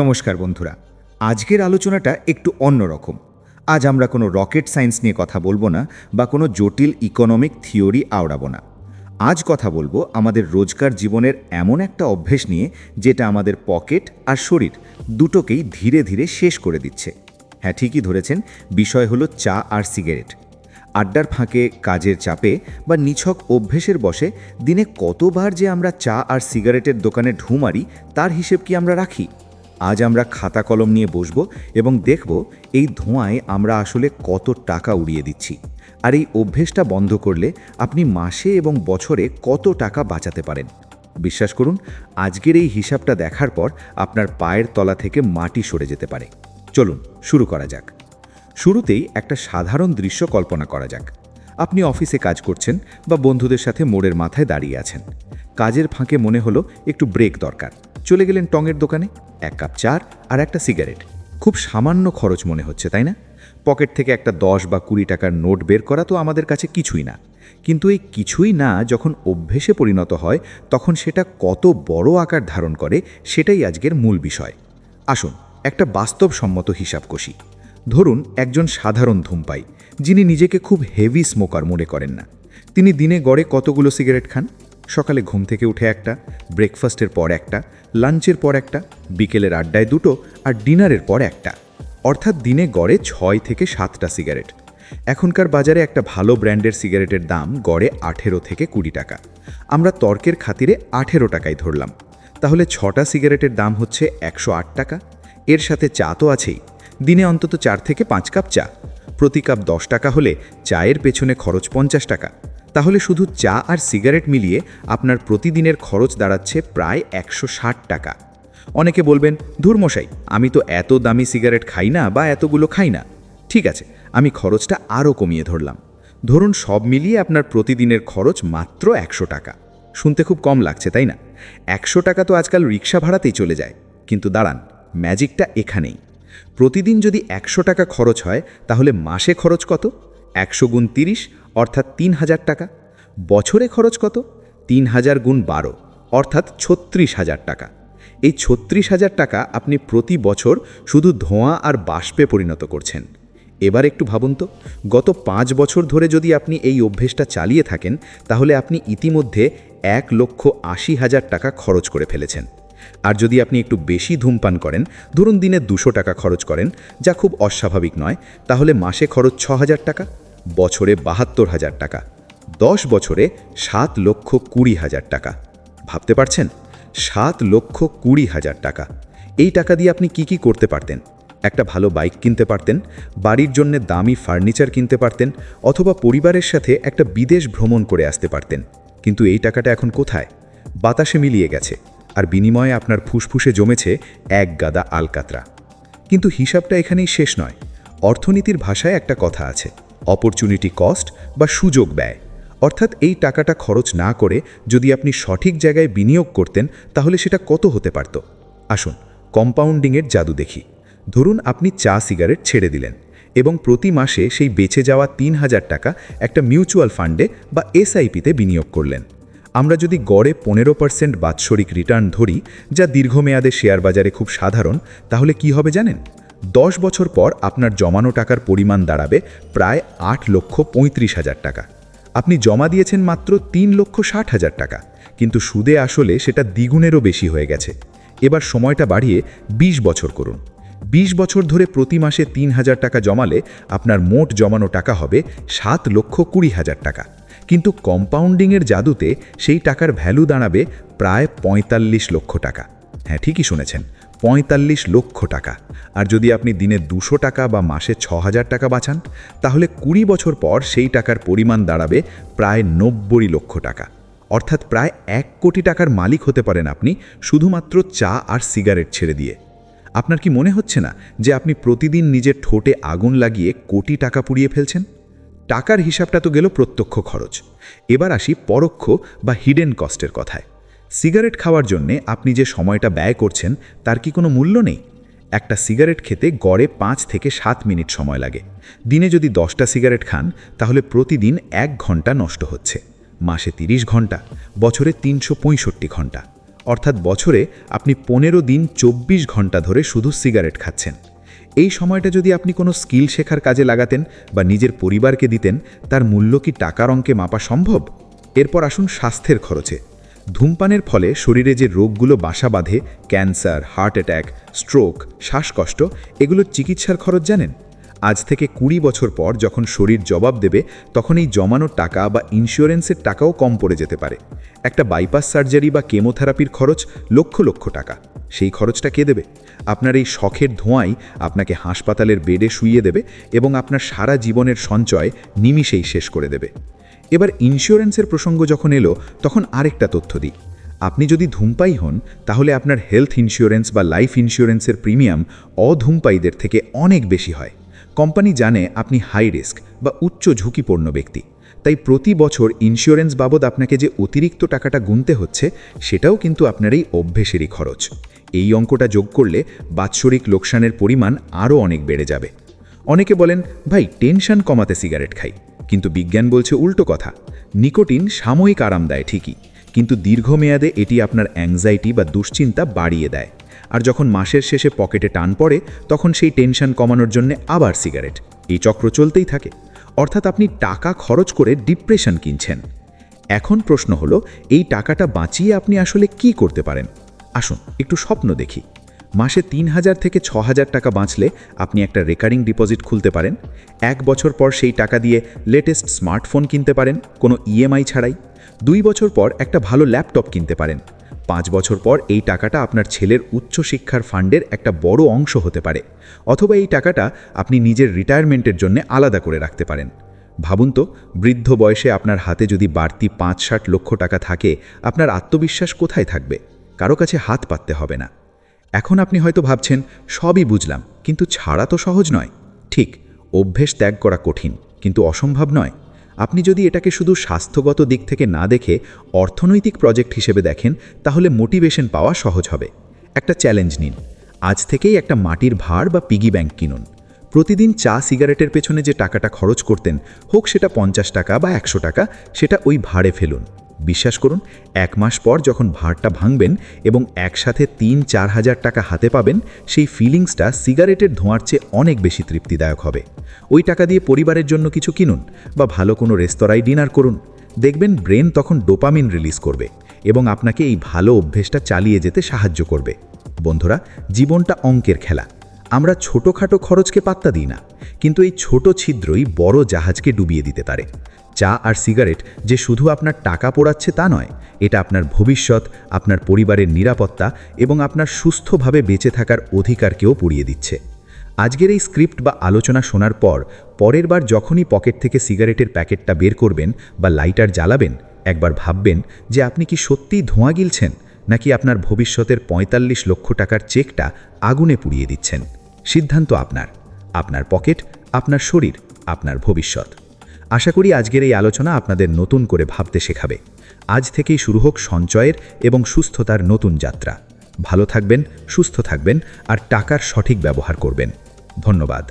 নমস্কার বন্ধুরা। আজকের আলোচনাটা একটু অন্যরকম আজ আমরা কোনো রকেট সায়েন্স নিয়ে কথা বলব না বা কোনো জটিল ইকোনমিক থিওরি আওড়াবো না। আজ কথা বলব আমাদের রোজকার জীবনের এমন একটা অভ্যেস নিয়ে যেটা আমাদের পকেট আর শরীর দুটোকেই ধীরে ধীরে শেষ করে দিচ্ছে। হ্যাঁ ঠিকই ধরেছেন, বিষয় হলো চা আর সিগারেট। আড্ডার ফাঁকে, কাজের চাপে বা নিছক অভ্যেসের বসে দিনে কতবার যে আমরা চা আর সিগারেটের দোকানে ঢু মারি তার হিসেব কি আমরা রাখি? আজ আমরা খাতা কলম নিয়ে বসব এবং দেখব এই ধোঁয়ায় আমরা আসলে কত টাকা উড়িয়ে দিচ্ছি। আর এই অভ্যেসটা বন্ধ করলে আপনি মাসে এবং বছরে কত টাকা বাঁচাতে পারেন। বিশ্বাস করুন, আজকের এই হিসাবটা দেখার পর আপনার পায়ের তলা থেকে মাটি সরে যেতে পারে। চলুন, শুরু করা যাক। শুরুতেই একটা সাধারণ দৃশ্য কল্পনা করা যাক। আপনি অফিসে কাজ করছেন বা বন্ধুদের সাথে মোড়ের মাথায় দাঁড়িয়ে আছেন। কাজের ফাঁকে মনে হলো একটু ব্রেক দরকার। চলে গেলেন টঙের দোকানে, এক কাপ চার আর একটা সিগারেট। খুব সামান্য খরচ মনে হচ্ছে, তাই না? পকেট থেকে একটা দশ বা কুড়ি টাকার নোট বের করা তো আমাদের কাছে কিছুই না। কিন্তু এই কিছুই না যখন অভ্যেসে পরিণত হয়, তখন সেটা কত বড় আকার ধারণ করে, সেটাই আজকের মূল বিষয়। আসুন, একটা বাস্তবসম্মত হিসাব কষি। ধরুন, একজন সাধারণ ধূমপাই, যিনি নিজেকে খুব হেভি স্মোকার মনে করেন না। তিনি দিনে গড়ে কতগুলো সিগারেট খান? সকালে ঘুম থেকে উঠে একটা ব্রেকফাস্টের পর একটা লাঞ্চের পর একটা, বিকেলের আড্ডায় দুটো আর ডিনারের পর একটা। অর্থাৎ দিনে গড়ে ছয় থেকে সাতটা সিগারেট এখনকার বাজারে একটা ভালো ব্র্যান্ডের সিগারেটের দাম গড়ে আঠেরো থেকে কুড়ি টাকা। আমরা তর্কের খাতিরে আঠেরো টাকায় ধরলাম। তাহলে ছটা সিগারেটের দাম হচ্ছে একশো আট টাকা। এর সাথে চা তো আছেই। দিনে অন্তত চার থেকে পাঁচ কাপ চা। প্রতি কাপ দশ টাকা হলে চায়ের পেছনে খরচ পঞ্চাশ টাকা। তাহলে শুধু চা আর সিগারেট মিলিয়ে আপনার প্রতিদিনের খরচ দাঁড়াচ্ছে প্রায় একশো ষাট টাকা। অনেকে বলবেন ধুরমশাই আমি তো এত দামি সিগারেট খাই না বা এতগুলো খাই না। ঠিক আছে, আমি খরচটা আরও কমিয়ে ধরলাম। ধরুন, সব মিলিয়ে আপনার প্রতিদিনের খরচ মাত্র একশো টাকা। শুনতে খুব কম লাগছে, তাই না? একশো টাকা তো আজকাল রিক্সা ভাড়াতেই চলে যায়। কিন্তু দাঁড়ান, ম্যাজিকটা এখানেই। প্রতিদিন যদি একশো টাকা খরচ হয়, তাহলে মাসে খরচ কত? একশো গুণ তিরিশ অর্থাৎ তিন হাজার টাকা। বছরে খরচ কত? তিন হাজার গুণ বারো, অর্থাৎ ছত্রিশ হাজার টাকা। এই ছত্রিশ হাজার টাকা আপনি প্রতি বছর শুধু ধোঁয়া আর বাষ্পে পরিণত করছেন। এবার একটু ভাবুন তো, গত পাঁচ বছর ধরে যদি আপনি এই অভ্যেসটা চালিয়ে থাকেন, তাহলে আপনি ইতিমধ্যে এক লক্ষ আশি হাজার টাকা খরচ করে ফেলেছেন। আর যদি আপনি একটু বেশি ধূমপান করেন, ধরুন দিনে দুশো টাকা খরচ করেন, যা খুব অস্বাভাবিক নয়, তাহলে মাসে খরচ ছ হাজার টাকা। বছরে বাহাত্তর হাজার টাকা, দশ বছরে সাত লক্ষ কুড়ি হাজার টাকা। ভাবতে পারছেন? সাত লক্ষ কুড়ি হাজার টাকা। এই টাকা দিয়ে আপনি কি কি করতে পারতেন? একটা ভালো বাইক কিনতে পারতেন, বাড়ির জন্য দামি ফার্নিচার কিনতে পারতেন, অথবা পরিবারের সাথে একটা বিদেশ ভ্রমণ করে আসতে পারতেন। কিন্তু এই টাকাটা এখন কোথায়? বাতাসে মিলিয়ে গেছে, আর বিনিময়ে আপনার ফুসফুসে জমেছে এক গাদা আলকাতরা। কিন্তু হিসাবটা এখানেই শেষ নয়। অর্থনীতির ভাষায় একটা কথা আছে। অপরচুনিটি কস্ট বা সুযোগ ব্যয়। অর্থাৎ এই টাকাটা খরচ না করে যদি আপনি সঠিক জায়গায় বিনিয়োগ করতেন, তাহলে সেটা কত হতে পারত? আসুন কম্পাউন্ডিংয়ের জাদু দেখি। ধরুন আপনি চা সিগারেট ছেড়ে দিলেন এবং প্রতি মাসে সেই বেঁচে যাওয়া তিন হাজার টাকা একটা মিউচুয়াল ফান্ডে বা এসআইপিতে বিনিয়োগ করলেন। আমরা যদি গড়ে পনেরো পার্সেন্ট বাৎসরিক রিটার্ন ধরি, যা দীর্ঘমেয়াদে শেয়ার বাজারে খুব সাধারণ, তাহলে কি হবে জানেন? দশ বছর পর আপনার জমানো টাকার পরিমাণ দাঁড়াবে প্রায় আট লক্ষ পঁয়ত্রিশ হাজার টাকা। আপনি জমা দিয়েছেন মাত্র তিন লক্ষ ষাট হাজার টাকা, কিন্তু সুদে আসলে সেটা দ্বিগুণেরও বেশি হয়ে গেছে। এবার সময়টা বাড়িয়ে ২০ বছর করুন। ২০ বছর ধরে প্রতি মাসে তিন হাজার টাকা জমালে আপনার মোট জমানো টাকা হবে সাত লক্ষ কুড়ি হাজার টাকা। কিন্তু কম্পাউন্ডিংয়ের জাদুতে সেই টাকার ভ্যালু দাঁড়াবে প্রায় পঁয়তাল্লিশ লক্ষ টাকা। হ্যাঁ ঠিকই শুনেছেন। পঁয়তাল্লিশ লক্ষ টাকা। আর যদি আপনি দিনে দুশো টাকা বা মাসে ছ হাজার টাকা বাঁচান, তাহলে কুড়ি বছর পর সেই টাকার পরিমাণ দাঁড়াবে প্রায় নব্বই লক্ষ টাকা। অর্থাৎ প্রায় এক কোটি টাকার মালিক হতে পারেন আপনি শুধুমাত্র চা আর সিগারেট ছেড়ে দিয়ে। আপনার কি মনে হচ্ছে না যে আপনি প্রতিদিন নিজের ঠোঁটে আগুন লাগিয়ে কোটি টাকা পুড়িয়ে ফেলছেন? টাকার হিসাবটা তো গেল প্রত্যক্ষ খরচ। এবার আসি পরোক্ষ বা হিডেন কস্টের কথায়। সিগারেট খাওয়ার জন্যে আপনি যে সময়টা ব্যয় করছেন, তার কি কোনো মূল্য নেই? একটা সিগারেট খেতে গড়ে পাঁচ থেকে সাত মিনিট সময় লাগে। দিনে যদি দশটা সিগারেট খান, তাহলে প্রতিদিন এক ঘণ্টা নষ্ট হচ্ছে। মাসে ৩০ ঘণ্টা, বছরে তিনশো ঘণ্টা। অর্থাৎ বছরে আপনি পনেরো দিন চব্বিশ ঘণ্টা ধরে শুধু সিগারেট খাচ্ছেন। এই সময়টা যদি আপনি কোনো স্কিল শেখার কাজে লাগাতেন বা নিজের পরিবারকে দিতেন, তার মূল্য কি টাকার অঙ্কে মাপা সম্ভব? এরপর আসুন স্বাস্থ্যের খরচে। ধূমপানের ফলে শরীরে যে রোগগুলো বাসা বাঁধে, ক্যান্সার, হার্ট অ্যাট্যাক স্ট্রোক, শ্বাসকষ্ট এগুলোর চিকিৎসার খরচ জানেন? আজ থেকে কুড়ি বছর পর যখন শরীর জবাব দেবে, তখন এই জমানো টাকা বা ইন্স্যুরেন্সের টাকাও কম পড়ে যেতে পারে। একটা বাইপাস সার্জারি বা কেমোথেরাপির খরচ লক্ষ লক্ষ টাকা। সেই খরচটা কে দেবে? আপনার এই শখের ধোঁয়াই আপনাকে হাসপাতালের বেডে শুইয়ে দেবে এবং আপনার সারা জীবনের সঞ্চয় নিমিষেই শেষ করে দেবে। এবার ইন্স্যুরেন্সের প্রসঙ্গ যখন এলো, তখন আরেকটা তথ্য দিই। আপনি যদি ধূমপাই হন, তাহলে আপনার হেলথ ইন্স্যুরেন্স বা লাইফ ইন্স্যুরেন্সের প্রিমিয়াম অধূমপাইদের থেকে অনেক বেশি হয়। কোম্পানি জানে আপনি হাই রিস্ক বা উচ্চ ঝুঁকিপূর্ণ ব্যক্তি। তাই প্রতি বছর ইন্স্যুরেন্স বাবদ আপনাকে যে অতিরিক্ত টাকাটা গুনতে হচ্ছে, সেটাও কিন্তু আপনার এই অভ্যেসেরই খরচ। এই অঙ্কটা যোগ করলে বাৎসরিক লোকসানের পরিমাণ আরও অনেক বেড়ে যাবে। অনেকে বলেন, ভাই টেনশন কমাতে সিগারেট খাই। কিন্তু বিজ্ঞান বলছে উল্টো কথা। নিকোটিন সাময়িক আরাম দেয় ঠিকই, কিন্তু দীর্ঘমেয়াদে এটি আপনার অ্যাংজাইটি বা দুশ্চিন্তা বাড়িয়ে দেয়। আর যখন মাসের শেষে পকেটে টান পড়ে, তখন সেই টেনশন কমানোর জন্য আবার সিগারেট। এই চক্র চলতেই থাকে। অর্থাৎ আপনি টাকা খরচ করে ডিপ্রেশন কিনছেন। এখন প্রশ্ন হলো, এই টাকাটা বাঁচিয়ে আপনি আসলে কি করতে পারেন? আসুন, একটু স্বপ্ন দেখি। মাসে তিন হাজার থেকে ছ হাজার টাকা বাঁচলে আপনি একটা রেকারিং ডিপোজিট খুলতে পারেন। এক বছর পর সেই টাকা দিয়ে লেটেস্ট স্মার্টফোন কিনতে পারেন, কোনো ইএমআই ছাড়াই। দুই বছর পর একটা ভালো ল্যাপটপ কিনতে পারেন। পাঁচ বছর পর এই টাকাটা আপনার ছেলের উচ্চশিক্ষার ফান্ডের একটা বড় অংশ হতে পারে। অথবা এই টাকাটা আপনি নিজের রিটায়ারমেন্টের জন্য আলাদা করে রাখতে পারেন। ভাবুন তো, বৃদ্ধ বয়সে আপনার হাতে যদি বাড়তি পাঁচ ষাট লক্ষ টাকা থাকে, আপনার আত্মবিশ্বাস কোথায় থাকবে? কারও কাছে হাত পাততে হবে না। এখন আপনি হয়তো ভাবছেন, সবই বুঝলাম, কিন্তু ছাড়া তো সহজ নয়। ঠিক, অভ্যেস ত্যাগ করা কঠিন, কিন্তু অসম্ভব নয়। আপনি যদি এটাকে শুধু স্বাস্থ্যগত দিক থেকে না দেখে অর্থনৈতিক প্রজেক্ট হিসেবে দেখেন, তাহলে মোটিভেশন পাওয়া সহজ হবে। একটা চ্যালেঞ্জ নিন। আজ থেকেই একটা মাটির ভাড় বা পিগি ব্যাংক কিনুন। প্রতিদিন চা সিগারেটের পেছনে যে টাকাটা খরচ করতেন, হোক সেটা পঞ্চাশ টাকা বা একশো টাকা, সেটা ওই ভাড়ে ফেলুন। বিশ্বাস করুন, এক মাস পর যখন ভাড়টা ভাঙবেন এবং একসাথে তিন, চার হাজার টাকা হাতে পাবেন, সেই ফিলিংসটা সিগারেটের ধোঁয়ার চেয়ে অনেক বেশি তৃপ্তিদায়ক হবে। ওই টাকা দিয়ে পরিবারের জন্য কিছু কিনুন বা ভালো কোনো রেস্তোরাঁয় ডিনার করুন। দেখবেন ব্রেন তখন ডোপামিন রিলিজ করবে এবং আপনাকে এই ভালো অভ্যেসটা চালিয়ে যেতে সাহায্য করবে। বন্ধুরা, জীবনটা অঙ্কের খেলা। আমরা ছোটোখাটো খরচকে পাত্তা দিই না, কিন্তু এই ছোট ছিদ্রই বড় জাহাজকে ডুবিয়ে দিতে পারে। চা আর সিগারেট যে শুধু আপনার টাকা পোড়াচ্ছে তা নয়, এটা আপনার ভবিষ্যৎ, আপনার পরিবারের নিরাপত্তা এবং আপনার সুস্থভাবে বেঁচে থাকার অধিকারকেও পুড়িয়ে দিচ্ছে। আজকের এই স্ক্রিপ্ট বা আলোচনা শোনার পর, পরের বার যখনই পকেট থেকে সিগারেটের প্যাকেটটা বের করবেন বা লাইটার জ্বালাবেন, একবার ভাববেন যে আপনি কি সত্যিই ধোঁয়া গিলছেন, নাকি আপনার ভবিষ্যতের ৪৫ লক্ষ টাকার চেকটা আগুনে পুড়িয়ে দিচ্ছেন। সিদ্ধান্ত আপনার। আপনার পকেট, আপনার শরীর, আপনার ভবিষ্যৎ। আশা করি আজকের এই আলোচনা আপনাদের নতুন করে ভাবতে শেখাবে। আজ থেকেই শুরু হোক সঞ্চয়ের এবং সুস্থতার নতুন যাত্রা। ভালো থাকবেন, সুস্থ থাকবেন আর টাকার সঠিক ব্যবহার করবেন। ধন্যবাদ।